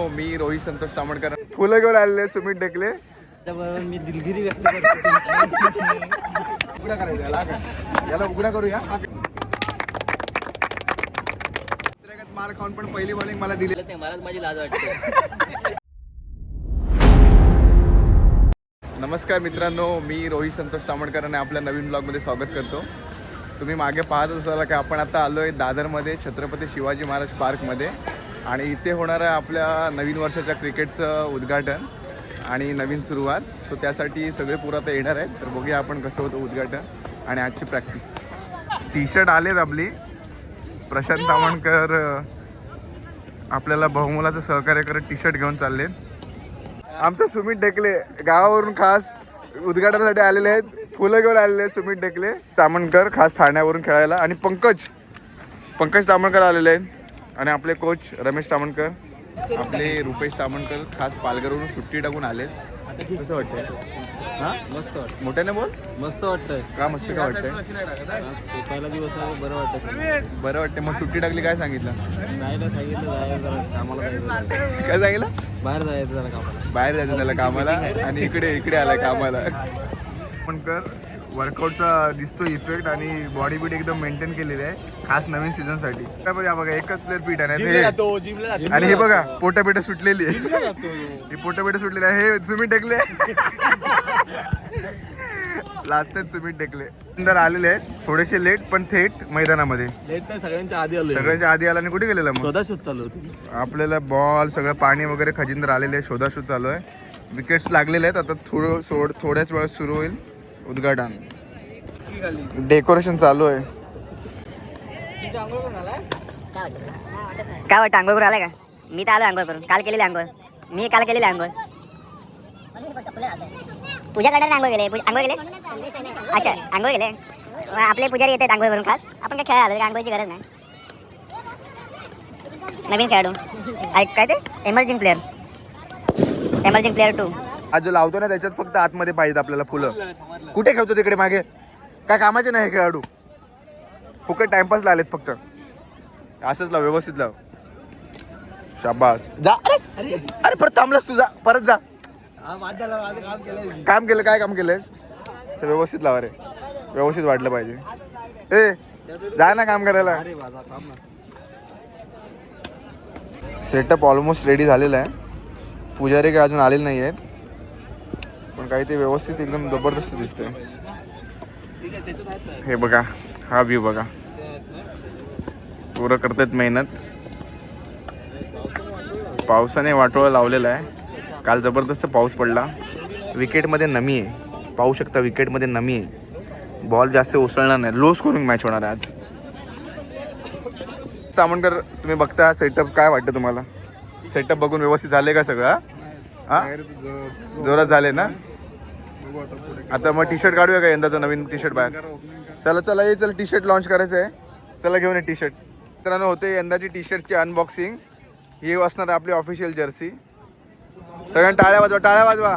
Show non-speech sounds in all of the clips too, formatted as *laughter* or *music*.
हो, मी रोहित संतोष तामणकर फुलं घेऊन आलेले सुमित ढेकले. त्याबरोबर मी दिलगिरी व्यक्त करतो उघडा करायचा याला उघडा करूया मार खाऊन पण पहिली बॉलिंग मला दिली. मलाच माझी लाज वाटते. नमस्कार मित्रांनो मी रोहित संतोष तामणकर आणि आपल्या नवीन ब्लॉगमध्ये स्वागत करतो. तुम्ही मागे पाहत असाल की आपण आता आलो आहे दादरमध्ये छत्रपती शिवाजी महाराज पार्कमध्ये आणि इथे होणार आहे आपल्या नवीन वर्षाच्या क्रिकेटचं उद्घाटन आणि नवीन सुरुवात. सो त्यासाठी सगळे पुरं आता येणार आहेत. तर बघूया आपण कसं होतं उद्घाटन आणि आजची प्रॅक्टिस. टी शर्ट आलेत आपली. प्रशांत तामणकर आपल्याला बहुमुलाचं सहकार्य करत टी शर्ट घेऊन चाललेत. आमचं सुमित ढेकले गावावरून खास उद्घाटनासाठी आलेले आहेत. फुलं घेऊन आलेले आहेत सुमित ढेकले तामणकर खास ठाण्यावरून खेळायला. आणि पंकज पंकज तामणकर आलेले आहेत. आणि आपले कोच रमेश तामणकर आपले रुपेश तामणकर खास पालघरवरून सुट्टी टाकून आलेत. कसं वाटतंय? हां? मस्त वाटत मोठ्याने बोल. मस्त वाटतंय. का मस्त का वाटतंय? पहिला दिवस बरं वाटत बरं वाटतं मग सुट्टी टाकली काय सांगितलं? जायला सांगितलं कामाला काय सांगितलं? बाहेर जायचं जरा कामाला. बाहेर जायचं त्याला कामाला. आणि इकडे इकडे आलाय कामाला. पण कर वर्कआउटचा दिसतो इफेक्ट आणि बॉडी बीट एकदम मेंटेन केलेली आहे खास नवीन सीझनसाठी. काय बघा एकच प्लेअर पीठ आहे आणि हे बघा पोटा सुटलेली आहे. ही पोटा बिटा सुटलेली आहे. हे Sumit टेकले. Last time Sumit Tekale. सुंदर आलेले आहेत. थोडेसे लेट पण थेट मैदानामध्ये. लेट नाही सगळ्यांच्या आधी आलो सगळ्यांच्या आधी आला आणि कुठे गेलेला मग? स्वतः शोध चालू होती. आपल्याला बॉल सगळं पाणी वगैरे खजिंदर आलेले आहे. शोधाशोध चालू आहे. विकेट्स लागलेले आहेत. आता थोडं सोड थोड्याच वेळात सुरू होईल. उद्घाटन. डेकोरेशन चालू आहे. काय वाटतं आंघोळ करून आलाय का? मी तर आलो आंघोळ करून. काल केलेली आंघोळ. मी काल केलेली आंघोळ. पूजा करणारे आंघोळ गेले आंघोळ गेले अच्छा आंघोळ गेले आपले पुजारी येतात आंघोळ करून खास आपण काय खेळायला आलो? आंघोळची गरज नाही. नवीन खेळाडू. ऐक काय ते? Emerging player emerging player two आज जो लावतो ना त्याच्यात फक्त आतमध्ये पाहिजेत आपल्याला फुलं. कुठे खेळतो तिकडे मागे? काय कामाचे नाही खेळाडू? फुकट टाइमपास आलेत फक्त. असंच लाव व्यवस्थित लाव. शाबास. जा. अरे अरे परत थांबलास तू जा. परत जा. काम केलं काम केलं काय काम केलंयस? असं व्यवस्थित लावा रे व्यवस्थित वाटलं पाहिजे. ए जा ना काम करायला. सेटअप ऑलमोस्ट रेडी झालेला आहे. पुजारी काय अजून आलेले नाही आहेत काही ते व्यवस्थित एकदम जबरदस्त दिसतंय. हे बघा हा व्ह्यू बघा. पुरं करतात मेहनत. पावसाने वाटोळं लावलेलं आहे. काल जबरदस्त पाऊस पडला. विकेटमध्ये नमी आहे. पाहू शकता विकेटमध्ये नमी आहे. बॉल जास्त उसळणार नाही. लो स्कोरिंग मॅच होणार आहे आज. सामनकर तुम्ही बघता सेटअप काय वाटतं तुम्हाला? सेटअप बघून व्यवस्थित झाले का सगळं हा? जोरात झाले ना? आता मग टी शर्ट काढूया का यंदाचं नवीन टी शर्ट बाहेर? चला चला ये चल टी शर्ट लॉन्च करायचं आहे. चला घेऊन ये टी शर्ट मित्रांनो होते यंदाची टी शर्टची अनबॉक्सिंग ही असणार आहे आपली ऑफिशियल जर्सी सगळ्यांना टाळ्या वाजवा टाळ्या वाजवा.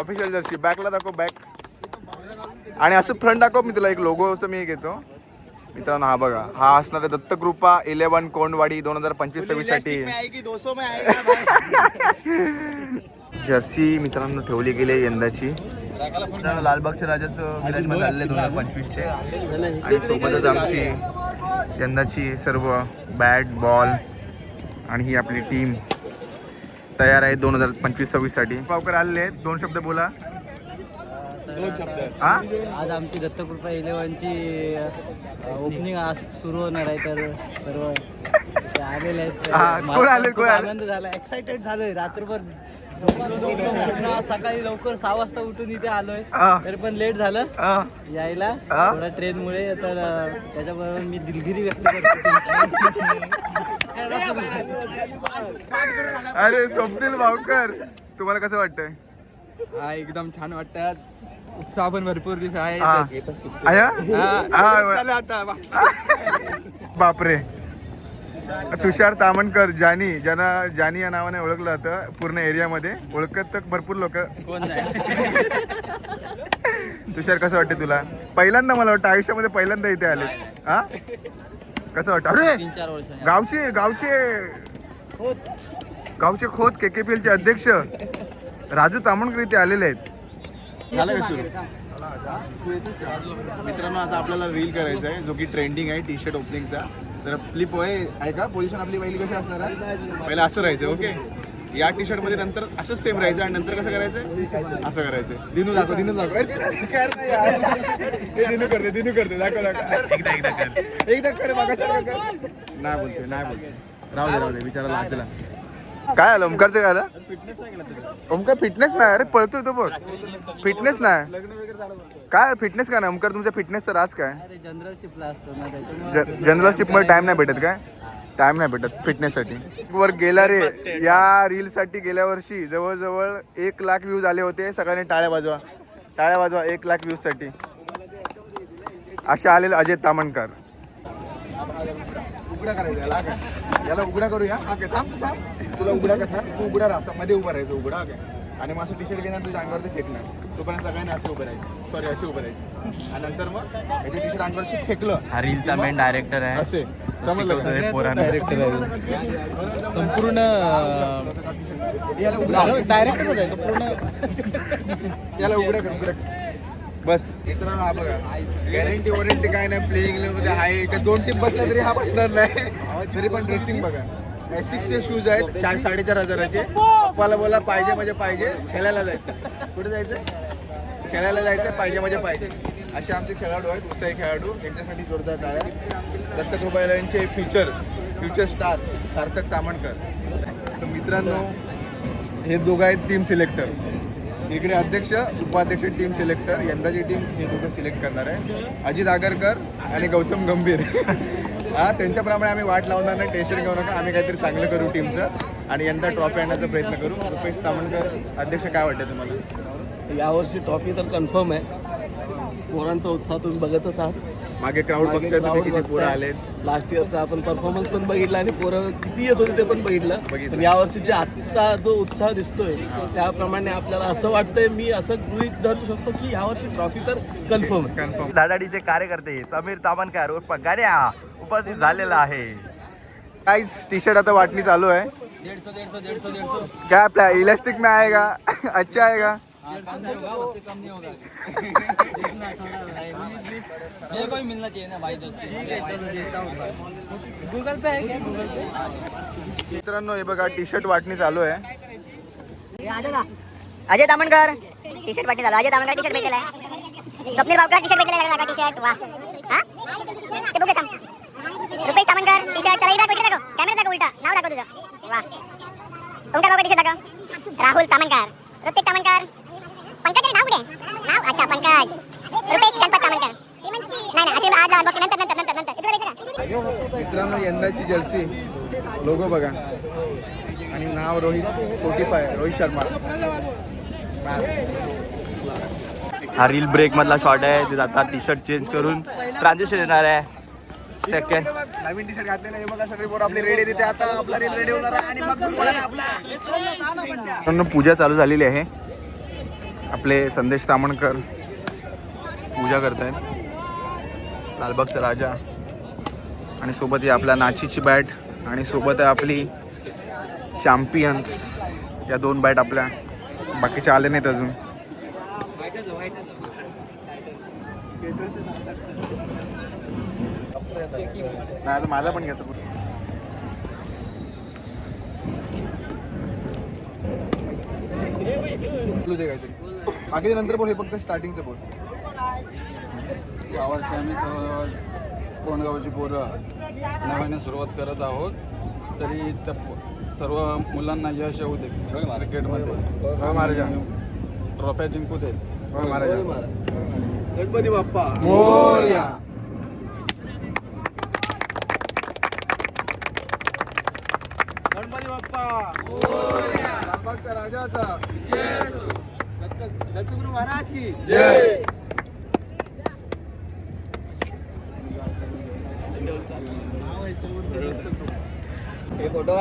ऑफिशियल जर्सी बॅकला दाखव बॅक आणि असं फ्रंट दाखव मी तुला एक लोगो असं मी घेतो. मित्रांनो हा बघा. हा असणार आहे दत्तकृपा इलेव्हन कोंडवाडी दोन हजार पंचवीस सव्वीससाठी. जर्सी *laughs* मित्रांनो ठेवली गेली यंदाची. मित्रांनो, लालबागच्या राजाचं विराजमान झालेलं आहे दोन हजार पंचवीसचे. आणि सोबतच आमची यंदाची सर्व बॅट बॉल आणि ही आपली टीम तयार आहे दोन हजार पंचवीस सव्वीससाठी पावकर आलेले आहेत. दोन शब्द बोला. दोन शब्द. हा? आज आमची दत्तकृपा इलेव्हनची ओपनिंग आज सुरू होणार आहे तर सर्व आलेले आहेत. हा? आनंद झाला एक्साइटेड झालोय. रात्रभर सकाळी लवकर सहा वाजता उठून इथे आलोय. तरी पण लेट झालं. यायला? थोडा ट्रेनमुळे तर अं, त्याच्याबरोबर मी दिलगिरी व्यक्त करतो. *laughs* अरे स्वप्नील भावकर तुम्हाला कसं वाटतंय? हा एकदम छान वाटतं उत्साह पण भरपूर दिवस आहे *laughs* बापरे. तुषार तामणकर जानी ज्यांना जानी या नावाने ओळखलं जातं पूर्ण एरियामध्ये. ओळखत तर भरपूर लोक. *laughs* तुषार कसं वाटतं तुला? पहिल्यांदा मला वाटतं आयुष्यामध्ये पहिल्यांदा इथे आले हा? कसं वाटतं? अरे! गावचे गावचे. गावचे खोत के के पी एलचे अध्यक्ष राजू तामणकर इथे आलेले आहेत. झालं का मित्रांनो आता आपल्याला रील करायचं आहे जो की ट्रेंडिंग आहे टी शर्ट ओपनिंगचा तर आपली आहे का? पोझिशन आपली पहिली कशी असणार आहे? पहिलं असं राहायचं ओके? या टी शर्टमध्ये नंतर असंच सेम राहायचं आणि नंतर कसं करायचं? असं करायचं. दिनू दाखव दिनू दाखव. दिनू करते दिनू करते दाखव दाखव. एकदा एकदा कर. एकदा कर नाही बोलते नाही बोलते राहू दे राहू दे विचारा लाजला काय आलं? ओमकारचं काय आलं? ओमकार फिटनेस नाही. अरे पळतोय तो बघ. फिटनेस नाही. काय फिटनेस काय नाही? ओमकार तुमच्या फिटनेसचा राज काय? अरे जनरल शिपला असतो ना त्याच्यामुळे ज- जनरल शिपमध्ये टाइम नाही भेटत काय? टाइम नाही भेटत फिटनेससाठी वर गेला रे या रीलसाठी गेल्या वर्षी जवळजवळ एक लाख व्ह्यूज आले होते. सगळ्यांनी टाळ्या वाजवा. टाळ्या वाजवा एक लाख व्ह्यूजसाठी असे आलेले अजय तामणकर. उघडा करायचा याला काय याला उघडा करूया. हा काय थांब तू थांब. तुला उघडा करणार तू उघडा राहा. मध्ये उभा राहायचं उघडा हा काय आणि मग असं टी शर्ट घेणार तुझ्या अंगावरती फेकणार. तोपर्यंत सगळ्यांनी असे उभे राहायचे. सॉरी असे उभे राहायचे. आणि नंतर मग याचे टी शर्ट अंगावरची फेकलं. हा रीलचा मेन डायरेक्टर आहे. असे. समजलं? पोरांना. संपूर्ण याला उघडा पूर्ण. *laughs* याला उघडा कर उघडा कर. बस. मित्रांनो हा बघा. गॅरंटी वॉरंटी काय नाही प्लेइंगमध्ये आहे का? दोन टीम बसला तरी हा बसणार नाही. तरी पण ड्रेसिंग बघा. एसिक्सचे शूज आहेत चार साडेचार हजाराचे. पप्पाला बोला पाहिजे म्हणजे पाहिजे. खेळायला जायचं. कुठे जायचं? खेळायला जायचं पाहिजे म्हणजे पाहिजे. असे आमचे खेळाडू आहेत उत्साही खेळाडू. त्यांच्यासाठी जोरदार टाळ्या. दत्तक रुबायला यांचे future future star Sarthak Tamankar. तर मित्रांनो हे दोघं आहेत टीम सिलेक्टर इकडे अध्यक्ष उपाध्यक्ष टीम सिलेक्टर यंदाची टीम हे दोघं सिलेक्ट करणार आहे. अजित आगरकर आणि गौतम गंभीर. हा त्यांच्याप्रमाणे आम्ही वाट लावणार नाही टेन्शन घेऊ नका आम्ही काहीतरी चांगलं करू टीमचं आणि यंदा ट्रॉफी आणण्याचा प्रयत्न करू. रुपेश सामणकर अध्यक्ष काय वाटतं तुम्हाला? यावर्षी ट्रॉफी तर कन्फर्म आहे. पोरांचा उत्साह तुम्ही बघतच आहात. मागे क्राऊड बघतोय तुम्ही किती पोरं आलेत. लास्ट इयरचा आपण परफॉर्मन्स पण बघितला आणि पोरं किती येत होते ते पण बघितलं. बघितलं. पण यावर्षीचा आजचा जो उत्साह दिसतोय त्याप्रमाणे आपल्याला असं वाटतंय मी असं गृहित धरू शकतो की यावर्षी ट्रॉफी तर कन्फर्म आहे कन्फर्म दादाडीचे कार्यकर्ते समीर तामणकर उर्फ गाड्या उपस्थित झालेला आहे. काहीच टी शर्ट आता वाटणी चालू आहे. क्या आपल्या इलास्टिक में आएगा *laughs* अच्छा आएगा. कम नहीं होगा उससे कम नहीं होगा। मेरे को ही मिलना चाहिए ना भाई गूगल पे है क्या? Google Pay. मित्रांनो हे बघा टी शर्ट वाटणी चालू आहे. अजय दामणकर टी शर्ट पाठी झालं अजय दामणकर टी शर्ट भेटलेला आहे. स्वप्नील भावकर टी शर्ट भेटलेला आहे? टी शर्ट वा. हा? ते बघ थांब रुपेश दामणकर टी शर्ट त्याला इकडे भेटले दाखव. कॅमेरा दाखव उलटा. नाव दाखव तुझं. वा. ओंकार भावकर टी शर्ट दाखव. राहुल तामणकर ऋतिक तामणकर पंकज नाव कुठे नाव अच्छा पंकज रुपेश गणपत तामणकर नाही नाही असे आज अनबॉक्सिंग नंतर नंतर नंतर नंतर इथं भेटलं का मित्रांनो यंदाची जर्सी लोगो बघा. आणि नाव रोहित फाय रोहित शर्मा. हा रील ब्रेक मधला शॉट आहे. ते आता टी शर्ट चेंज करून ट्रान्झिशन येणार आहे. सेकंड नवीन टी शर्ट घातलेलं आहे. बघा सगळी पोरं आपली रेडी तिथे आता आपला रील रेडी होणार आहे. आणि मग सुरू होणार आहे आपला. मित्रांनो पूजा चालू झालेली आहे. आपले संदेश तामणकर पूजा करतायत. लालबागचा राजा. आणि सोबत आहे आपला नाचीची बॅट. आणि सोबत आहे आपली चॅम्पियन्स या दोन बॅट आपल्या. बाकीच्या आले नाहीत अजून. नाही तर माझा पण घ्यायचा. बोलू दे काहीतरी. बाकी नंतर बोल हे फक्त स्टार्टिंगचं बोल. यावर्षी कोणगावची पोरं नव्याने सुरुवात करत आहोत. तरी त्या सर्व मुलांना यश येऊ दे क्रिकेटमध्ये. हो महाराजा. ट्रॉफ्या जिंकू दे. हो महाराजा. गणपती बाप्पा. मोरया. गणपती बाप्पा. राजाचा दत्तगुरु महाराज की. जय.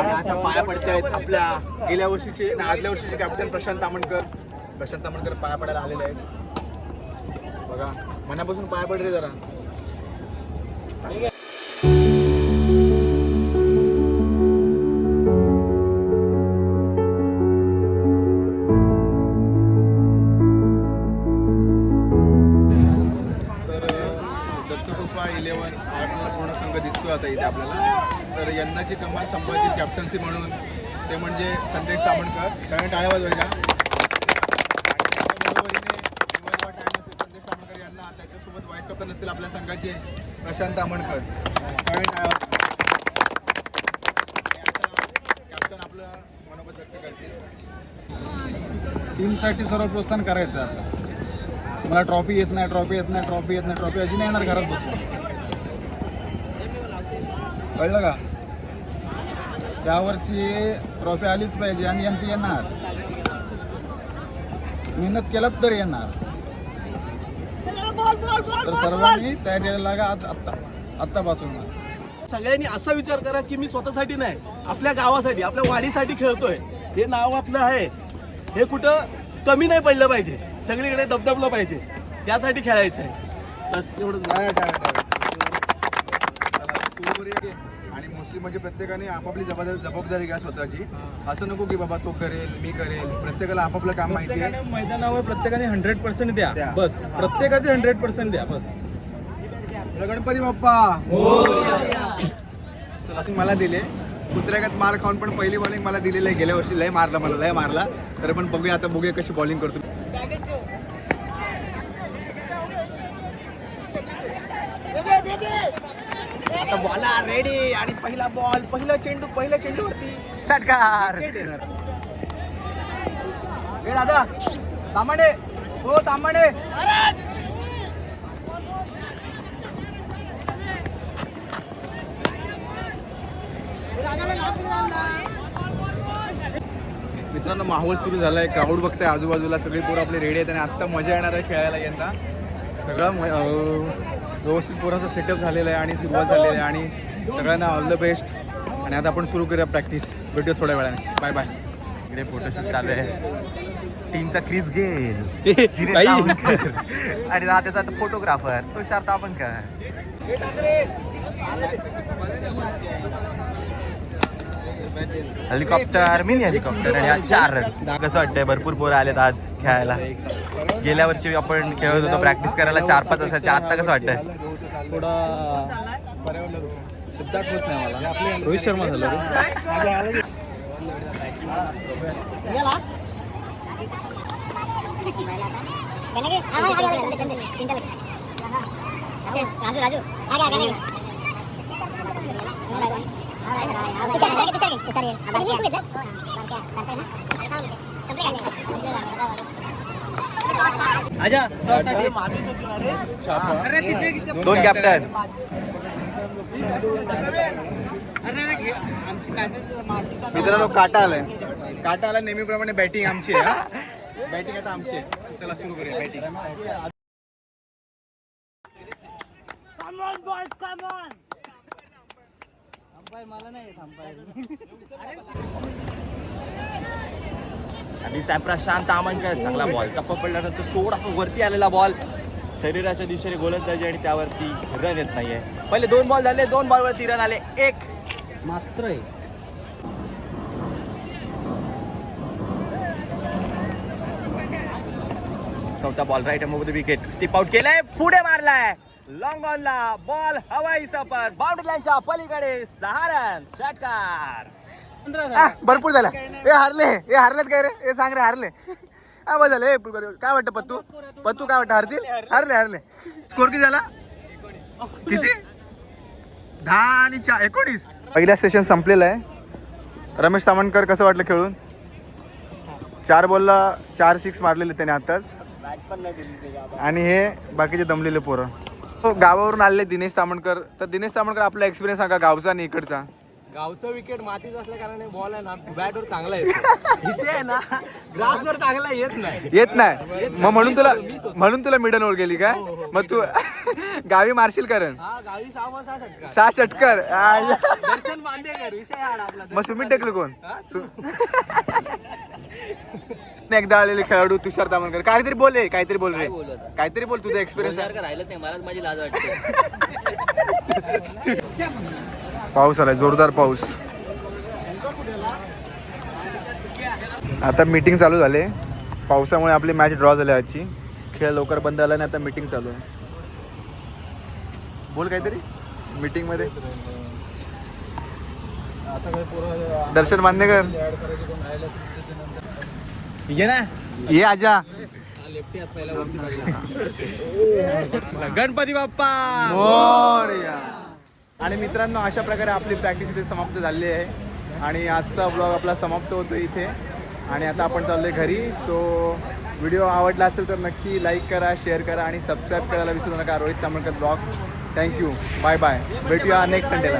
आता पाया पडतायत आपल्या गेल्या वर्षीचे आणि आदल्या वर्षीचे कॅप्टन प्रशांत तामणकर. प्रशांत तामणकर पाया पडायला आलेले आहेत. बघा मनापासून पाया पडले जरा. संपादित म्हणून. ते म्हणजे संदेश तामणकर सगळ्यांनी टाळ्या वाजवायच्या. संदेश तामणकर यांना त्याच्यासोबत व्हाईस कॅप्टन असतील आपल्या संघाचे प्रशांत तामणकर सगळ्यांनी टाळ्या वाजवा. कॅप्टन आपलं मनोगत व्यक्त करतील टीमसाठी सर्व प्रोत्साहन करायचं आता. मला ट्रॉफी येत नाही ट्रॉफी येत नाही ट्रॉफी येत नाही ट्रॉफी अशी नाही येणार घरात बसून. कळलं का? यावरची ट्रॉफी आलीच पाहिजे आणि यंती येणार. मेहनत केलात तर येणार. तर सर्वांनी तयारीला लागा आत्ता आत्तापासून. सगळ्यांनी असा विचार करा की मी स्वतःसाठी नाही आपल्या गावासाठी आपल्या वाडीसाठी खेळतोय. हे नाव आपलं आहे. हे कुठं कमी नाही पडलं पाहिजे. सगळीकडे दबदबलं पाहिजे. त्यासाठी खेळायचं आहे बस एवढंच टाळ्या, टाळ्या, टाळ्या. चला, सुरू करूया की. आणि मोस्टली म्हणजे प्रत्येकाने आपापली जबाबदारी जबाबदारी घ्या स्वतःची. असं नको की बाबा तो करेल मी करेल. प्रत्येकाला आपापलं काम माहिती आहे. प्रत्येकाने मैदानावर प्रत्येकाने हंड्रेड पर्सेंट द्या. द्या. बस. प्रत्येकाचे हंड्रेड पर्सेंट द्या. बस. गणपती बाप्पा. चला, मला दिले. कुत्र्यागत मार खाऊन पण पहिली बॉलिंग मला दिलेली आहे. गेल्या वर्षी लय मारला मला लय मारला. तर पण बघूया आता बघूया कशी बॉलिंग करतो. आता बॉला रेडी आणि पहिला बॉल पहिला चेंडू पहिल्या चेंडूवरती. षटकार. ए दादा तांबाडे हो तांबाडे मित्रांनो माहोल सुरू झाला आहे क्राऊड बघताय आजूबाजूला. सगळी पोरं आपले रेडी आहेत आणि आत्ता मजा येणार आहे खेळायला यंदा. सगळं व्यवस्थित पोरांचा सेटअप झालेला आहे आणि सुरुवात झालेली आहे आणि सगळ्यांना ऑल द बेस्ट आणि आता आपण सुरू करूया प्रॅक्टिस भेटूया थोड्या वेळाने. बाय बाय इकडे फोटोशूट चालू आहे. टीमचा क्रिस गेल. आणि हा त्याचा photographer Tushar Tapankar helicopter mini helicopter आणि आज चार रन कसं वाटतंय? भरपूर पोरं आलेत आज खेळायला. गेल्या वर्षी आपण खेळत होतो प्रॅक्टिस करायला चार पाच असायचे आता कसं वाटतंय? थोडा रोहित शर्मा झाला राजू राजू. दोन कॅप्टन मित्रांनो काटा आलाय काटा आला नेहमीप्रमाणे बॅटिंग आमची आहे बॅटिंग आता आमची आहे. चला सुरू करूया बॅटिंग थांबाय मला नाही थांबाय आणि त्या प्रशांत आमनकर चांगला बॉल टप्पा पडल्यानंतर थोडासा वरती आलेला बॉल शरीराच्या दिशेने गोलंदाजी आणि त्यावरती रन येत नाहीये. पहिले दोन बॉल झाले दोन बॉलवरती रन आले. एक. मात्र चौथा बॉल राईटमध्ये विकेट स्टिप आउट केलाय. पुढे मारलाय. लॉंग ऑनला बॉल हवाई सफर. बाउंड्री लाईनच्या पलीकडे सहा रन षटकार भरपूर झाला. ए हारले. ए हारलेत काय रे? ए सांग रे हारले. हा बस झालं. काय वाटतं पत्तू? पत्तू काय वाटतं? हारतील? हारले हारले. स्कोर किती झाला? किती? दहा आणि चार. एकोणीस. पहिल्या सेशन संपलेलं आहे. रमेश सावंतकर कसं वाटलं खेळून? चार बॉलला चार सिक्स मारलेले त्याने आताच. आणि हे बाकीचे दमलेले पोरं. हो, गावावरून आलेले दिनेश तामणकर. तर दिनेश तामणकर आपला एक्सपिरियन्स सांगा गावचा आणि इकडचा? गावचं विकेट मातीच असल्या कारणाने बॉल आहे ना बॅटवर चांगला येतो. इथे आहे ना ग्रासवर चांगला येत नाही. येत नाही. मग म्हणून तुला म्हणून तुला मिडन ओव्हर गेली काय मग तू *laughs* गावी मारशील कारण? हा गावी सहा षटकार. सहा षटकर. आ, दर्शन मांदेकर विषय आड आपला मग सुमित टेकलं कोण? सु- एकदा आलेले खेळाडू तुषार तामणकर काहीतरी बोल रे काहीतरी बोल रे काहीतरी बोल तुझा एक्सपिरियन्स राहिलं नाही? मलाच माझी लाज वाटते. पाऊस आलाय जोरदार पाऊस. आता मीटिंग चालू झाले. पावसामुळे आपली मॅच ड्रॉ झाली आजची. खेळ लवकर बंद झाला आणि आता मीटिंग चालू आहे. बोल काहीतरी मीटिंगमध्ये. आता काही पोरं दर्शन मान्यकर. ऍड करायचे कोण राहिलं असेल तर ते नंतर ये ना. ये आजा. गणपती बाप्पा. मोरया. आणि मित्रांनो अशा प्रकारे आपली प्रॅक्टिस इथे समाप्त झाली आहे. आणि आजचा ब्लॉग आपला समाप्त होतो इथे. आणि आता आपण चाललोय घरी. सो व्हिडिओ आवडला असेल तर नक्की लाईक करा शेअर करा आणि सबस्क्राईब करायला विसरू नका. Rohit Tambalkar vlogs thank you bye bye भेटूया नेक्स्ट संडेला